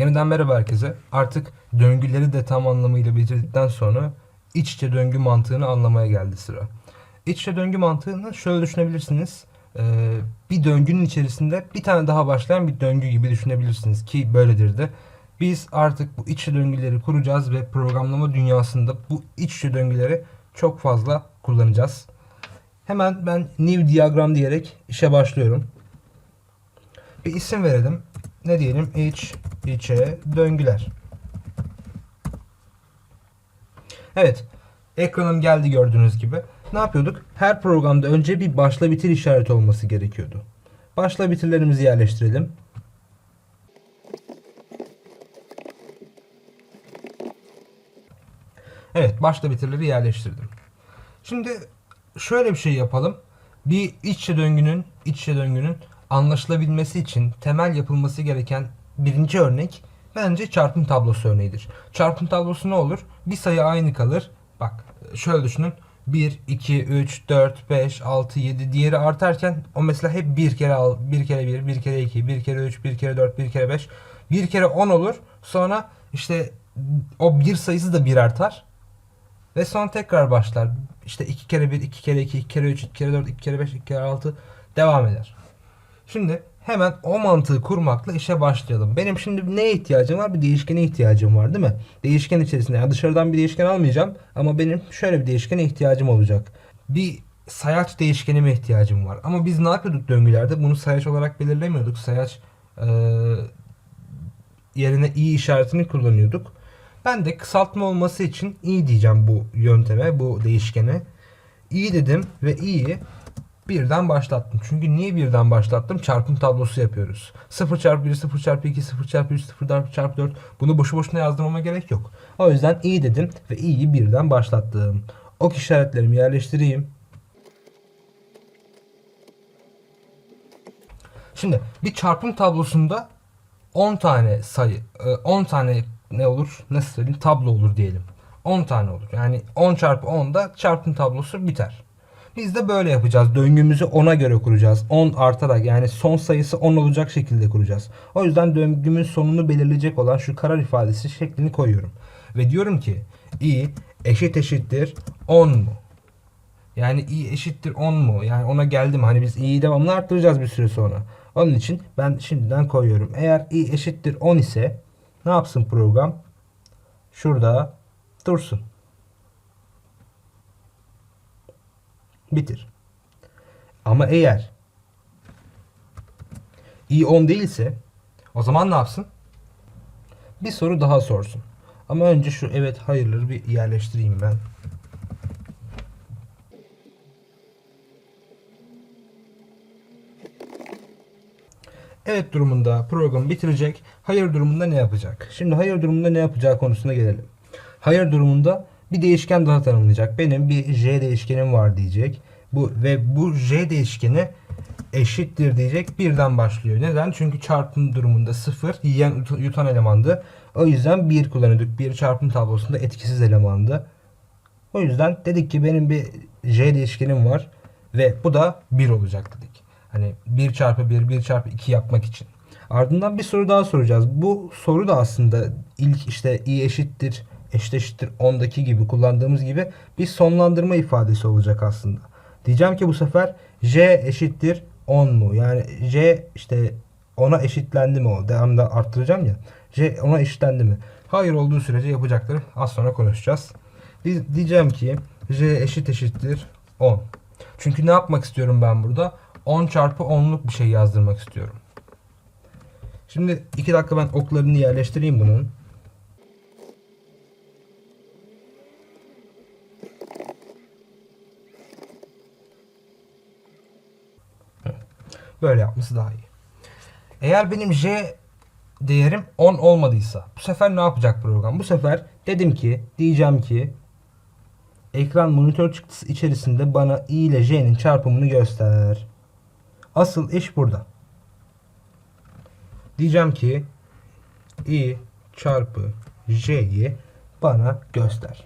Yeniden merhaba herkese. Artık döngüleri de tam anlamıyla bitirdikten sonra iç içe döngü mantığını anlamaya geldi sıra. İç içe döngü mantığını şöyle düşünebilirsiniz. Ee, bir döngünün içerisinde bir tane daha başlayan bir döngü gibi düşünebilirsiniz ki böyledir de. Biz artık bu iç içe döngüleri kuracağız ve programlama dünyasında bu iç içe döngüleri çok fazla kullanacağız. Hemen ben new diagram diyerek işe başlıyorum. Bir isim verelim. Ne diyelim? İç içe döngüler. Evet. Ekranım geldi gördüğünüz gibi. Ne yapıyorduk? Her programda önce bir başla bitir işareti olması gerekiyordu. Başla bitirlerimizi yerleştirelim. Evet, başla bitirleri yerleştirdim. Şimdi şöyle bir şey yapalım. Bir iç içe döngünün, iç içe döngünün anlaşılabilmesi için temel yapılması gereken birinci örnek bence çarpım tablosu örneğidir. Çarpım tablosu ne olur? Bir sayı aynı kalır. Bak şöyle düşünün. 1, 2, 3, 4, 5, 6, 7 diğeri artarken o mesela hep bir kere al, bir kere 1, bir kere 2, bir kere 3, bir kere 4, bir kere 5, bir kere 10 olur. Sonra işte o bir sayısı da bir artar. Ve sonra tekrar başlar. İşte 2 kere 1, 2 kere 2, 2 kere 3, 2 kere 4, 2 kere 5, 2 kere 6 devam eder. Şimdi hemen o mantığı kurmakla işe başlayalım. Benim şimdi neye ihtiyacım var? Bir değişkene ihtiyacım var değil mi? Değişken içerisinde. Yani dışarıdan bir değişken almayacağım. Ama benim şöyle bir değişkene ihtiyacım olacak. Bir sayaç değişkenime ihtiyacım var. Ama biz ne yapıyorduk döngülerde? Bunu sayaç olarak belirlemiyorduk. Sayaç eee, yerine i işaretini kullanıyorduk. Ben de kısaltma olması için i diyeceğim bu yönteme, bu değişkene. i dedim ve i'yi birden başlattım. Çünkü niye birden başlattım? Çarpım tablosu yapıyoruz. 0 çarpı 1, 0 çarpı 2, 0 çarpı 3, 0 çarpı 4. Bunu boşu boşuna yazdırmama gerek yok. O yüzden i dedim ve i'yi birden başlattım. Ok işaretlerimi yerleştireyim. Şimdi bir çarpım tablosunda 10 tane sayı, e, 10 tane ne olur? Nasıl söyleyeyim? Tablo olur diyelim. 10 tane olur. Yani 10 çarpı 10'da çarpım tablosu biter. Biz de böyle yapacağız. Döngümüzü 10'a göre kuracağız. 10 artarak yani son sayısı 10 olacak şekilde kuracağız. O yüzden döngümün sonunu belirleyecek olan şu karar ifadesi şeklini koyuyorum. Ve diyorum ki i eşit eşittir 10 mu? Yani i eşittir 10 mu? Yani ona geldim. Hani biz i'yi devamlı arttıracağız bir süre sonra. Onun için ben şimdiden koyuyorum. Eğer i eşittir 10 ise ne yapsın program? Şurada dursun. Bitir. Ama eğer i 10 değilse o zaman ne yapsın? Bir soru daha sorsun. Ama önce şu evet hayırları bir yerleştireyim ben. Evet durumunda programı bitirecek. Hayır durumunda ne yapacak? Şimdi hayır durumunda ne yapacağı konusuna gelelim. Hayır durumunda bir değişken daha tanımlayacak. Benim bir j değişkenim var diyecek. Bu ve bu j değişkeni eşittir diyecek. Birden başlıyor. Neden? Çünkü çarpım durumunda 0 yiyen yut- yutan elemandı. O yüzden 1 kullanıyorduk. 1 çarpım tablosunda etkisiz elemandı. O yüzden dedik ki benim bir j değişkenim var ve bu da 1 olacak dedik. Hani 1 çarpı 1, 1 çarpı 2 yapmak için. Ardından bir soru daha soracağız. Bu soru da aslında ilk işte i eşittir, eşit eşittir 10'daki gibi kullandığımız gibi bir sonlandırma ifadesi olacak aslında. Diyeceğim ki bu sefer j eşittir 10 mu? Yani j işte 10'a eşitlendi mi o? Devamında arttıracağım ya. j 10'a eşitlendi mi? Hayır olduğu sürece yapacakları az sonra konuşacağız. Di- Diyeceğim ki j eşit eşittir 10. Çünkü ne yapmak istiyorum ben burada? 10 çarpı 10'luk bir şey yazdırmak istiyorum. Şimdi 2 dakika ben oklarını yerleştireyim bunun. Böyle yapması daha iyi. Eğer benim j değerim 10 olmadıysa bu sefer ne yapacak program? Bu sefer dedim ki diyeceğim ki ekran monitör çıktısı içerisinde bana i ile j'nin çarpımını göster. Asıl iş burada. Diyeceğim ki i çarpı j'yi bana göster.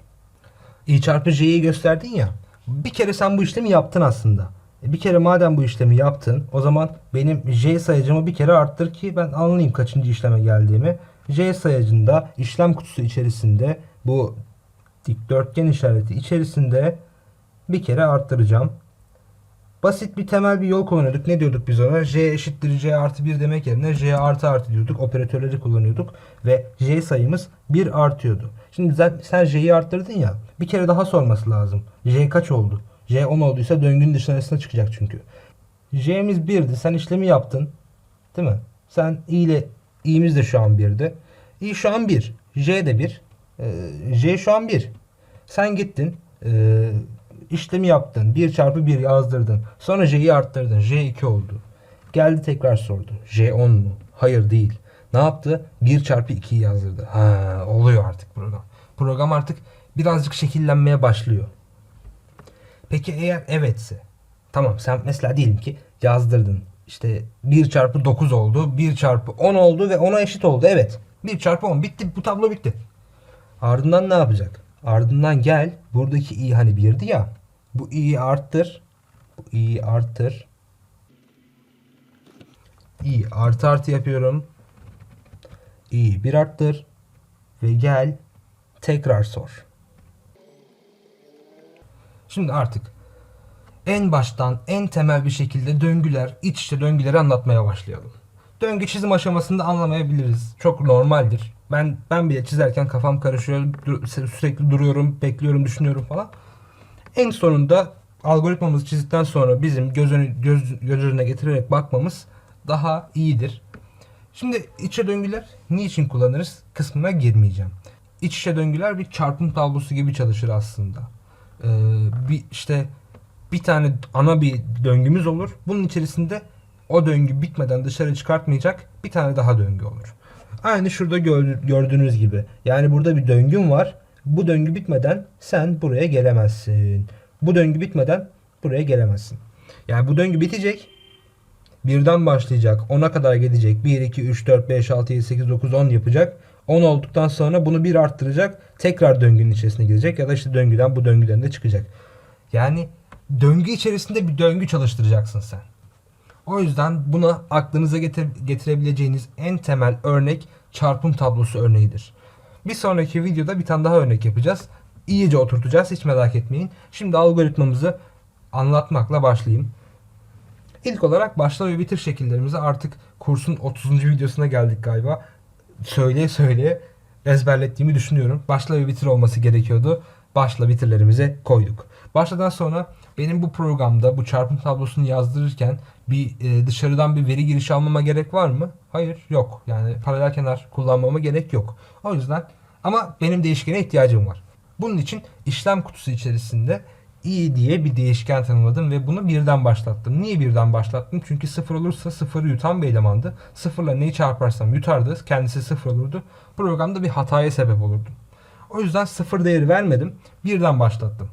i çarpı j'yi gösterdin ya. Bir kere sen bu işlemi yaptın aslında. E, Bir kere madem bu işlemi yaptın o zaman benim J sayacımı bir kere arttır ki ben anlayayım kaçıncı işleme geldiğimi. J sayacında işlem kutusu içerisinde bu dikdörtgen işareti içerisinde bir kere arttıracağım. Basit bir temel bir yol kullanıyorduk. Ne diyorduk biz ona? J eşittir J artı 1 demek yerine J artı artı diyorduk. Operatörleri kullanıyorduk. Ve J sayımız 1 artıyordu. Şimdi sen, sen J'yi arttırdın ya. Bir kere daha sorması lazım. J kaç oldu? J 10 olduysa döngünün dışarısına çıkacak çünkü. J'miz 1'di. Sen işlemi yaptın. Değil mi? Sen i ile i'miz de şu an 1'di. i şu an 1. J de 1. Ee, J şu an 1. Sen gittin. Ee, işlemi yaptın. 1 çarpı 1 yazdırdın. Sonra J'yi arttırdın. J 2 oldu. Geldi tekrar sordu. J 10 mu? Hayır değil. Ne yaptı? 1 çarpı 2'yi yazdırdı. Ha, oluyor artık program. Program artık birazcık şekillenmeye başlıyor. Peki eğer evetse. Tamam sen mesela diyelim ki yazdırdın. İşte 1 çarpı 9 oldu. 1 çarpı 10 oldu ve 10'a eşit oldu. Evet. 1 çarpı 10 bitti. Bu tablo bitti. Ardından ne yapacak? Ardından gel. Buradaki i hani 1'di ya. Bu i'yi arttır. Bu i'yi arttır. i artı artı yapıyorum. i'yi 1 arttır. Ve gel. Tekrar sor. Şimdi artık en baştan en temel bir şekilde döngüler, iç içe döngüleri anlatmaya başlayalım. Döngü çizim aşamasında anlamayabiliriz. Çok normaldir. Ben ben bile çizerken kafam karışıyor. sürekli duruyorum, bekliyorum, düşünüyorum falan. En sonunda algoritmamızı çizdikten sonra bizim göz, önü, göz, göz önüne getirerek bakmamız daha iyidir. Şimdi içe döngüler niçin kullanırız kısmına girmeyeceğim. İç içe döngüler bir çarpım tablosu gibi çalışır aslında. Ee, bir işte bir tane ana bir döngümüz olur. Bunun içerisinde o döngü bitmeden dışarı çıkartmayacak bir tane daha döngü olur. Aynı şurada gör- gördüğünüz gibi. Yani burada bir döngüm var. Bu döngü bitmeden sen buraya gelemezsin. Bu döngü bitmeden buraya gelemezsin. Yani bu döngü bitecek. Birden başlayacak. 10'a kadar gidecek. 1, 2, 3, 4, 5, 6, 7, 8, 9, 10 yapacak. 10 olduktan sonra bunu bir arttıracak. Tekrar döngünün içerisine girecek. Ya da işte döngüden bu döngüden de çıkacak. Yani döngü içerisinde bir döngü çalıştıracaksın sen. O yüzden buna aklınıza getir- getirebileceğiniz en temel örnek çarpım tablosu örneğidir. Bir sonraki videoda bir tane daha örnek yapacağız. İyice oturtacağız hiç merak etmeyin. Şimdi algoritmamızı anlatmakla başlayayım. İlk olarak başla ve bitir şekillerimizi artık kursun 30. videosuna geldik galiba. Söyleye söyleye ezberlettiğimi düşünüyorum. Başla ve bitir olması gerekiyordu. Başla bitirlerimize koyduk. Başladan sonra benim bu programda bu çarpım tablosunu yazdırırken bir e, dışarıdan bir veri girişi almama gerek var mı? Hayır yok. Yani paralel kenar kullanmama gerek yok. O yüzden ama benim değişkene ihtiyacım var. Bunun için işlem kutusu içerisinde i diye bir değişken tanımladım ve bunu birden başlattım. Niye birden başlattım? Çünkü sıfır olursa sıfırı yutan bir elemandı. Sıfırla neyi çarparsam yutardı. Kendisi sıfır olurdu. Programda bir hataya sebep olurdu. O yüzden sıfır değeri vermedim. Birden başlattım.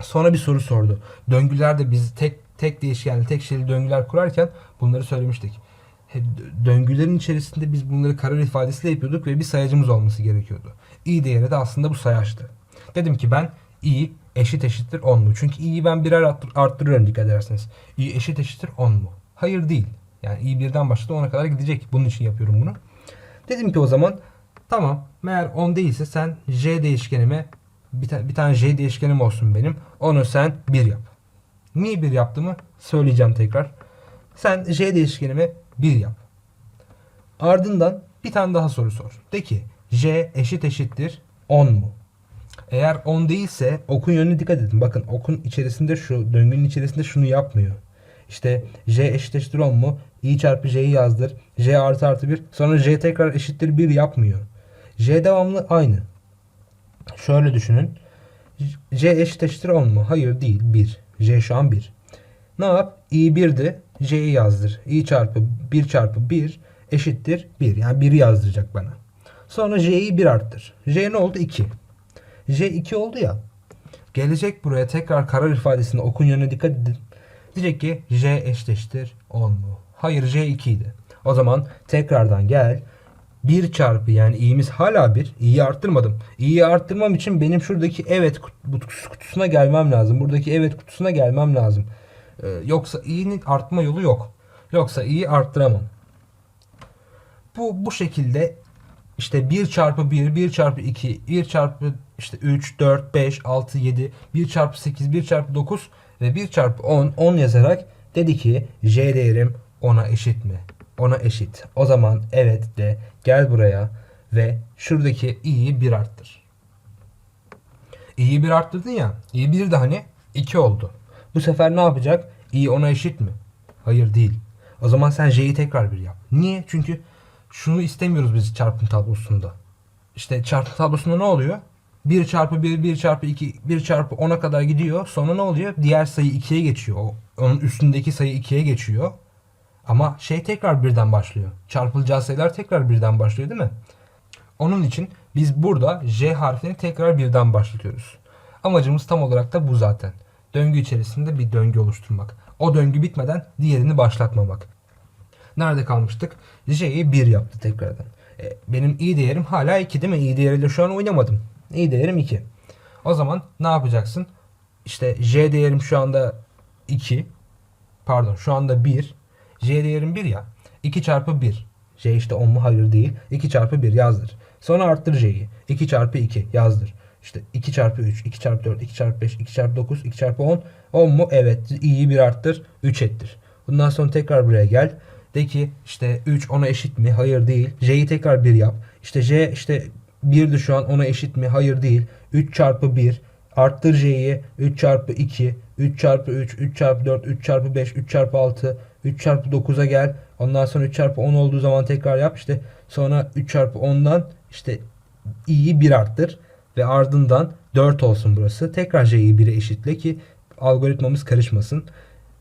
Sonra bir soru sordu. Döngülerde biz tek tek değişkenli, tek şeyli döngüler kurarken bunları söylemiştik. Döngülerin içerisinde biz bunları karar ifadesiyle yapıyorduk ve bir sayacımız olması gerekiyordu. i değeri de aslında bu sayaçtı. Dedim ki ben i eşit eşittir 10 mu? Çünkü i'yi ben birer arttır- arttırıyorum dikkat ederseniz. i eşit eşittir 10 mu? Hayır değil. Yani i birden başladı 10'a kadar gidecek. Bunun için yapıyorum bunu. Dedim ki o zaman tamam meğer 10 değilse sen j değişkenime bir, ta- bir tane j değişkenim olsun benim. Onu sen 1 yap. Niye 1 yaptığımı söyleyeceğim tekrar. Sen j değişkenime 1 yap. Ardından bir tane daha soru sor. De ki j eşit eşittir 10 mu? Eğer 10 değilse okun yönüne dikkat edin. Bakın okun içerisinde şu döngünün içerisinde şunu yapmıyor. İşte j eşit eşittir 10 mu? i çarpı j'yi yazdır. j artı artı 1. Sonra j tekrar eşittir 1 yapmıyor. j devamlı aynı. Şöyle düşünün. j eşit eşittir 10 mu? Hayır değil 1. j şu an 1. Ne yap? i 1'di. j'yi yazdır. i çarpı 1 çarpı 1 eşittir 1. Yani 1'i yazdıracak bana. Sonra j'yi 1 arttır. j ne oldu? 2. j 2 oldu ya. Gelecek buraya tekrar karar ifadesinde okun yönüne dikkat edin. Diyecek ki j eşittir 10 mu? Hayır j 2 idi. O zaman tekrardan gel. 1 çarpı yani i'miz hala 1. i'yi arttırmadım. i'yi arttırmam için benim şuradaki evet kutusuna gelmem lazım. Buradaki evet kutusuna gelmem lazım. Ee, yoksa i'nin artma yolu yok. Yoksa i'yi arttıramam. Bu bu şekilde işte 1 çarpı 1, 1 çarpı 2, 1 çarpı işte 3, 4, 5, 6, 7, 1 çarpı 8, 1 çarpı 9 ve 1 çarpı 10, 10 yazarak dedi ki j değerim 10'a eşit mi? 10'a eşit. O zaman evet de gel buraya ve şuradaki i'yi 1 arttır. i'yi 1 arttırdın ya. i 1 de hani 2 oldu. Bu sefer ne yapacak? i 10'a eşit mi? Hayır değil. O zaman sen j'yi tekrar 1 yap. Niye? Çünkü şunu istemiyoruz biz çarpım tablosunda. İşte çarpım tablosunda ne oluyor? 1 çarpı 1, 1 çarpı 2, 1 çarpı 10'a kadar gidiyor. Sonra ne oluyor? Diğer sayı 2'ye geçiyor. Onun üstündeki sayı 2'ye geçiyor. Ama şey tekrar birden başlıyor. Çarpılacağı sayılar tekrar birden başlıyor değil mi? Onun için biz burada J harfini tekrar birden başlatıyoruz. Amacımız tam olarak da bu zaten. Döngü içerisinde bir döngü oluşturmak. O döngü bitmeden diğerini başlatmamak. Nerede kalmıştık? J'yi 1 yaptı tekrardan. E, benim i değerim hala 2 değil mi? i değeriyle şu an oynamadım. i değerim 2. O zaman ne yapacaksın? İşte J değerim şu anda 2. Pardon şu anda 1. J değerim 1 ya. 2 çarpı 1. J işte 10 mu? Hayır değil. 2 çarpı 1 yazdır. Sonra arttır J'yi. 2 çarpı 2 yazdır. İşte 2 çarpı 3, 2 çarpı 4, 2 çarpı 5, 2 çarpı 9, 2 çarpı 10. 10 mu? Evet. i'yi 1 arttır. 3 ettir. Bundan sonra tekrar buraya gel. De ki işte 3 10'a eşit mi? Hayır değil. J'yi tekrar 1 yap. İşte J işte 1'di şu an 10'a eşit mi? Hayır değil. 3 çarpı 1. Arttır J'yi. 3 çarpı 2. 3 çarpı 3. 3 çarpı 4. 3 çarpı 5. 3 çarpı 6. 3 çarpı 9'a gel. Ondan sonra 3 çarpı 10 olduğu zaman tekrar yap. İşte sonra 3 çarpı 10'dan işte i'yi 1 arttır. Ve ardından 4 olsun burası. Tekrar j'yi 1'e eşitle ki algoritmamız karışmasın.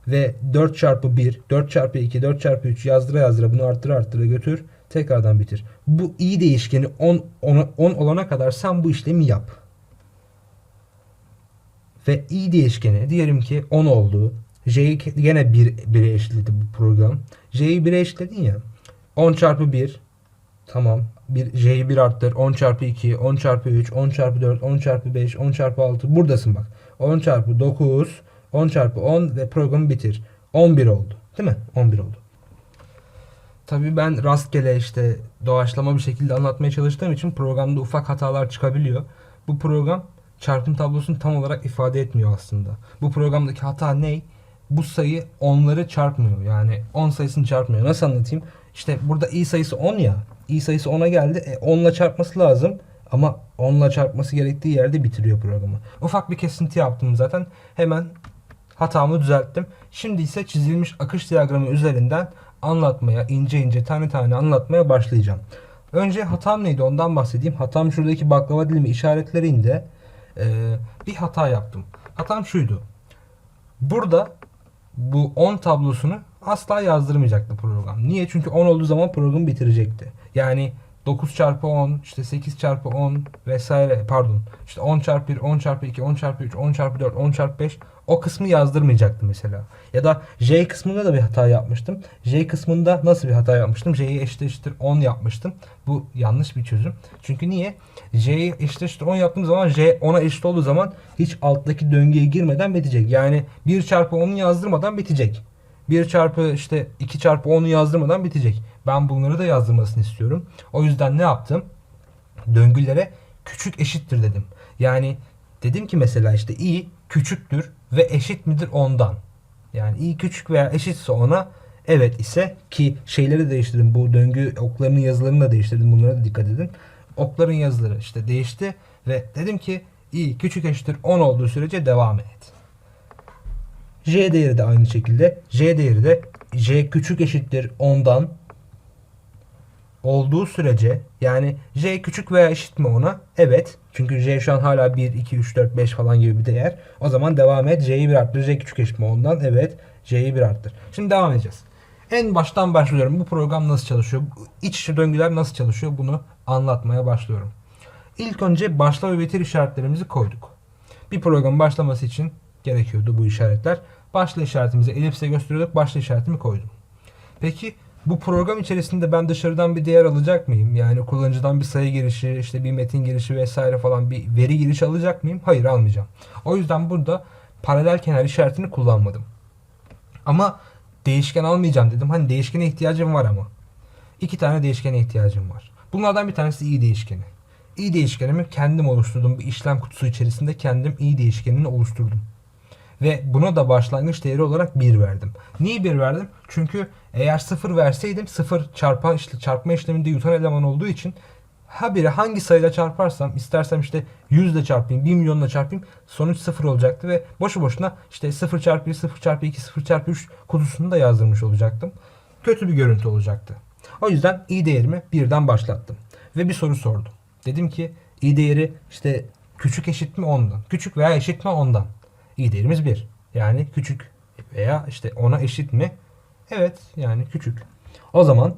Ve 4 çarpı 1, 4 çarpı 2, 4 çarpı 3 yazdıra yazdıra bunu arttıra arttıra götür. Tekrardan bitir. Bu i değişkeni 10, 10, 10 olana kadar sen bu işlemi yap. Ve i değişkeni diyelim ki 10 oldu. J'yi gene 1, 1'e eşitledi bu program. J'yi 1'e eşitledin ya. 10 çarpı 1 tamam. Bir, J'yi 1 arttır. 10 çarpı 2, 10 çarpı 3, 10 çarpı 4, 10 çarpı 5, 10 çarpı 6. Buradasın bak. 10 çarpı 9, 10 çarpı 10 ve programı bitir. 11 oldu. Değil mi? 11 oldu. Tabii ben rastgele işte doğaçlama bir şekilde anlatmaya çalıştığım için programda ufak hatalar çıkabiliyor. Bu program çarpım tablosunu tam olarak ifade etmiyor aslında. Bu programdaki hata ne? Bu sayı onları çarpmıyor. Yani 10 sayısını çarpmıyor. Nasıl anlatayım? İşte burada i sayısı 10 ya. i sayısı 10'a geldi. E, 10 ile çarpması lazım. Ama 10 ile çarpması gerektiği yerde bitiriyor programı. Ufak bir kesinti yaptım zaten. Hemen hatamı düzelttim. Şimdi ise çizilmiş akış diyagramı üzerinden anlatmaya, ince ince tane tane anlatmaya başlayacağım. Önce hatam neydi ondan bahsedeyim. Hatam şuradaki baklava dilimi işaretlerinde e, bir hata yaptım. Hatam şuydu. Burada bu 10 tablosunu asla yazdırmayacaktı program. Niye? Çünkü 10 olduğu zaman programı bitirecekti. Yani 9 çarpı 10, işte 8 çarpı 10 vesaire pardon. işte 10 çarpı 1, 10 çarpı 2, 10 çarpı 3, 10 çarpı 4, 10 çarpı 5 o kısmı yazdırmayacaktı mesela. Ya da J kısmında da bir hata yapmıştım. J kısmında nasıl bir hata yapmıştım? J'yi eşit eşittir 10 yapmıştım. Bu yanlış bir çözüm. Çünkü niye? J'yi eşit eşittir 10 yaptığım zaman J 10'a eşit olduğu zaman hiç alttaki döngüye girmeden bitecek. Yani 1 çarpı 10'u yazdırmadan bitecek. 1 çarpı işte 2 çarpı 10'u yazdırmadan bitecek. Ben bunları da yazdırmasını istiyorum. O yüzden ne yaptım? Döngülere küçük eşittir dedim. Yani dedim ki mesela işte i küçüktür ve eşit midir ondan. Yani i küçük veya eşitse ona evet ise ki şeyleri değiştirdim. Bu döngü oklarının yazılarını da değiştirdim. Bunlara da dikkat edin. Okların yazıları işte değişti ve dedim ki i küçük eşittir 10 olduğu sürece devam et. J değeri de aynı şekilde. J değeri de J küçük eşittir 10'dan olduğu sürece yani J küçük veya eşit mi ona? Evet. Çünkü J şu an hala 1, 2, 3, 4, 5 falan gibi bir değer. O zaman devam et. J'yi bir arttır. J küçük eşit mi ondan? Evet. J'yi bir arttır. Şimdi devam edeceğiz. En baştan başlıyorum. Bu program nasıl çalışıyor? İç içe döngüler nasıl çalışıyor? Bunu anlatmaya başlıyorum. İlk önce başla ve bitir işaretlerimizi koyduk. Bir programın başlaması için gerekiyordu bu işaretler. Başla işaretimizi elipse gösteriyorduk. Başla işaretimi koydum. Peki bu program içerisinde ben dışarıdan bir değer alacak mıyım? Yani kullanıcıdan bir sayı girişi, işte bir metin girişi vesaire falan bir veri girişi alacak mıyım? Hayır almayacağım. O yüzden burada paralel kenar işaretini kullanmadım. Ama değişken almayacağım dedim. Hani değişkene ihtiyacım var ama. İki tane değişkene ihtiyacım var. Bunlardan bir tanesi i değişkeni. i değişkenimi kendim oluşturdum. Bir işlem kutusu içerisinde kendim i değişkenini oluşturdum. Ve buna da başlangıç değeri olarak 1 verdim. Niye 1 verdim? Çünkü eğer 0 verseydim 0 çarpma, işle- çarpma işleminde yutan eleman olduğu için ha biri hangi sayıyla çarparsam istersem işte 100 ile çarpayım 1 milyonla çarpayım sonuç 0 olacaktı ve boşu boşuna işte 0 çarpı 1 0 çarpı 2 0 çarpı 3 kutusunu da yazdırmış olacaktım. Kötü bir görüntü olacaktı. O yüzden i değerimi birden başlattım. Ve bir soru sordum. Dedim ki i değeri işte küçük eşit mi 10'dan? Küçük veya eşit mi 10'dan? İ değerimiz 1. Yani küçük veya işte 10'a eşit mi? Evet yani küçük. O zaman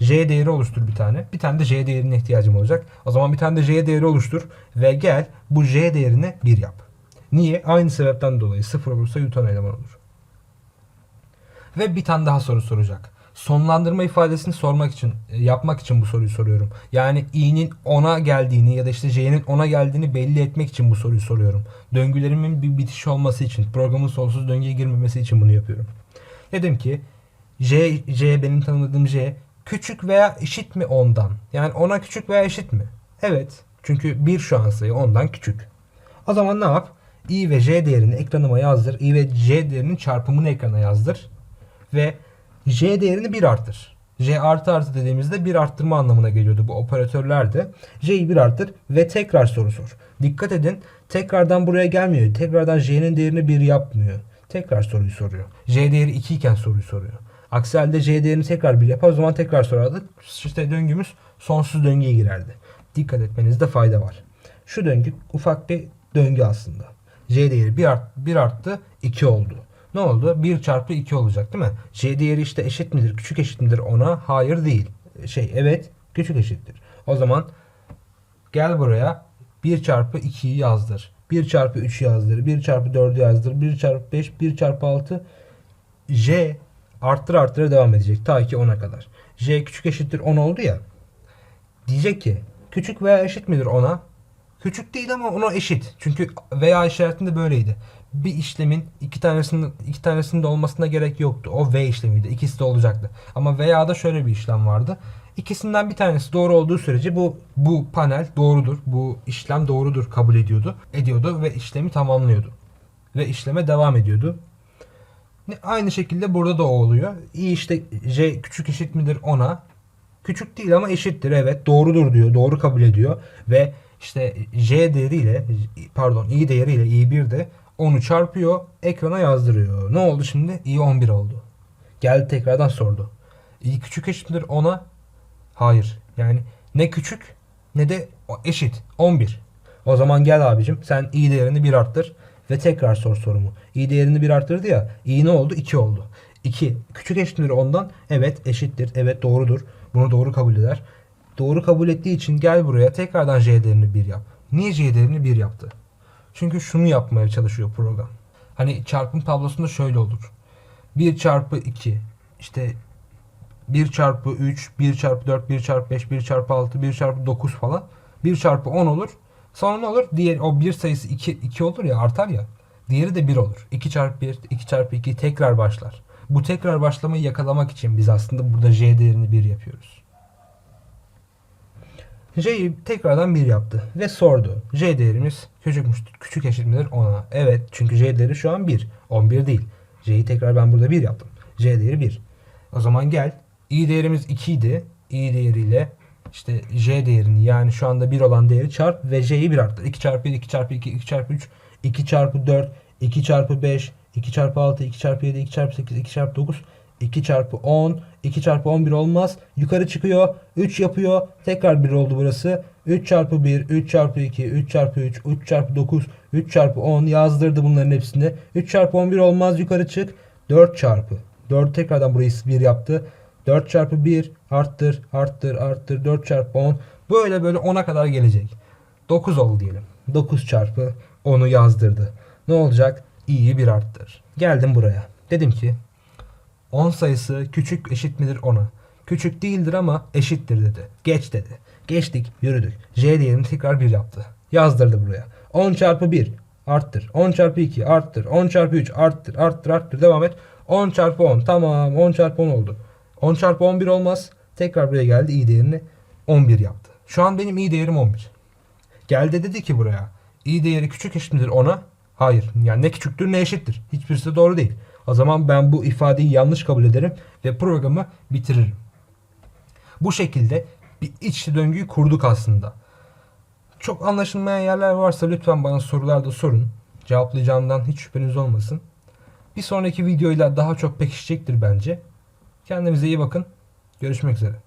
J değeri oluştur bir tane. Bir tane de J değerine ihtiyacım olacak. O zaman bir tane de J değeri oluştur ve gel bu J değerine 1 yap. Niye? Aynı sebepten dolayı 0 olursa yutan eleman olur. Ve bir tane daha soru soracak. Sonlandırma ifadesini sormak için, e, yapmak için bu soruyu soruyorum. Yani i'nin 10'a geldiğini ya da işte j'nin 10'a geldiğini belli etmek için bu soruyu soruyorum. Döngülerimin bir bitiş olması için, programın sonsuz döngüye girmemesi için bunu yapıyorum. Dedim ki j, j benim tanımladığım j küçük veya eşit mi 10'dan? Yani 10'a küçük veya eşit mi? Evet. Çünkü 1 şu an sayı 10'dan küçük. O zaman ne yap? i ve j değerini ekranıma yazdır. i ve j değerinin çarpımını ekrana yazdır. Ve j değerini 1 arttır. j artı artı dediğimizde 1 arttırma anlamına geliyordu bu operatörlerde. j'yi 1 arttır ve tekrar soru sor. Dikkat edin tekrardan buraya gelmiyor. Tekrardan j'nin değerini 1 yapmıyor. Tekrar soruyu soruyor. j değeri 2 iken soruyu soruyor. Aksi halde j değerini tekrar 1 yapar o zaman tekrar sorardı. İşte döngümüz sonsuz döngüye girerdi. Dikkat etmenizde fayda var. Şu döngü ufak bir döngü aslında. J değeri 1, art, 1 arttı 2 oldu. Ne oldu? 1 çarpı 2 olacak değil mi? J değeri işte eşit midir? Küçük eşit midir ona? Hayır değil. Şey evet küçük eşittir. O zaman gel buraya 1 çarpı 2'yi yazdır. 1 çarpı 3'ü yazdır. 1 çarpı 4'ü yazdır. 1 çarpı 5, 1 çarpı 6 J arttır arttıra devam edecek. Ta ki 10'a kadar. J küçük eşittir 10 oldu ya. Diyecek ki küçük veya eşit midir 10'a? Küçük değil ama ona eşit. Çünkü veya işaretinde böyleydi. Bir işlemin iki tanesinin iki tanesinde olmasına gerek yoktu. O ve işlemiydi. İkisi de olacaktı. Ama veya da şöyle bir işlem vardı. İkisinden bir tanesi doğru olduğu sürece bu bu panel doğrudur. Bu işlem doğrudur kabul ediyordu. Ediyordu ve işlemi tamamlıyordu. Ve işleme devam ediyordu. Aynı şekilde burada da o oluyor. İyi işte J küçük eşit midir 10'a? Küçük değil ama eşittir evet doğrudur diyor. Doğru kabul ediyor ve işte J değeriyle pardon i değeriyle i1 de 10'u çarpıyor ekrana yazdırıyor. Ne oldu şimdi? i 11 oldu. Geldi tekrardan sordu. i küçük eşittir 10'a? Hayır. Yani ne küçük ne de eşit. 11. O zaman gel abicim sen i değerini 1 arttır ve tekrar sor sorumu. i değerini 1 arttırdı ya. i ne oldu? 2 oldu. 2. Küçük eşittir ondan. Evet eşittir. Evet doğrudur. Bunu doğru kabul eder. Doğru kabul ettiği için gel buraya tekrardan j değerini 1 yap. Niye j değerini 1 yaptı? Çünkü şunu yapmaya çalışıyor program. Hani çarpım tablosunda şöyle olur. 1 çarpı 2 işte 1 çarpı 3, 1 çarpı 4, 1 çarpı 5, 1 çarpı 6, 1 çarpı 9 falan. 1 çarpı 10 olur. Sonra ne olur? Diğer o 1 sayısı 2, 2 olur ya artar ya. Diğeri de 1 olur. 2 çarpı 1, 2 çarpı 2 tekrar başlar. Bu tekrar başlamayı yakalamak için biz aslında burada j değerini 1 yapıyoruz. J'yi tekrardan 1 yaptı ve sordu. J değerimiz küçükmüş, küçük eşit midir 10'a? Evet çünkü J değeri şu an 1. 11 değil. J'yi tekrar ben burada 1 yaptım. J değeri 1. O zaman gel. i değerimiz 2 idi. i değeriyle işte j değerini yani şu anda 1 olan değeri çarp ve j'yi 1 arttır. 2 çarpı 1, 2 çarpı 2, 2 çarpı 3, 2 çarpı 4, 2 çarpı 5, 2 çarpı 6, 2 çarpı 7, 2 çarpı 8, 2 çarpı 9, 2 çarpı 10, 2 çarpı 11 olmaz. Yukarı çıkıyor. 3 yapıyor. Tekrar 1 oldu burası. 3 çarpı 1, 3 çarpı 2, 3 çarpı 3, 3 çarpı 9, 3 çarpı 10 yazdırdı bunların hepsini. 3 çarpı 11 olmaz. Yukarı çık. 4 çarpı. 4 tekrardan burayı 1 yaptı. 4 çarpı 1 arttır, arttır, arttır. 4 çarpı 10. Böyle böyle 10'a kadar gelecek. 9 oldu diyelim. 9 çarpı 10'u yazdırdı. Ne olacak? i'yi 1 arttır. Geldim buraya. Dedim ki 10 sayısı küçük eşit midir 10'a? Küçük değildir ama eşittir dedi. Geç dedi. Geçtik, yürüdük. J değerini tekrar 1 yaptı. Yazdırdı buraya. 10 çarpı 1 arttır. 10 çarpı 2 arttır. 10 çarpı 3 arttır, arttır, arttır. Devam et. 10 çarpı 10 tamam 10 çarpı 10 oldu. 10 çarpı 11 olmaz. Tekrar buraya geldi i değerini 11 yaptı. Şu an benim i değerim 11. Geldi dedi ki buraya i değeri küçük eşittir 10'a. Hayır. Yani ne küçüktür ne eşittir. Hiçbirisi doğru değil. O zaman ben bu ifadeyi yanlış kabul ederim ve programı bitiririm. Bu şekilde bir iç döngüyü kurduk aslında. Çok anlaşılmayan yerler varsa lütfen bana sorularda sorun. Cevaplayacağımdan hiç şüpheniz olmasın. Bir sonraki videoyla daha çok pekişecektir bence. Kendinize iyi bakın. Görüşmek üzere.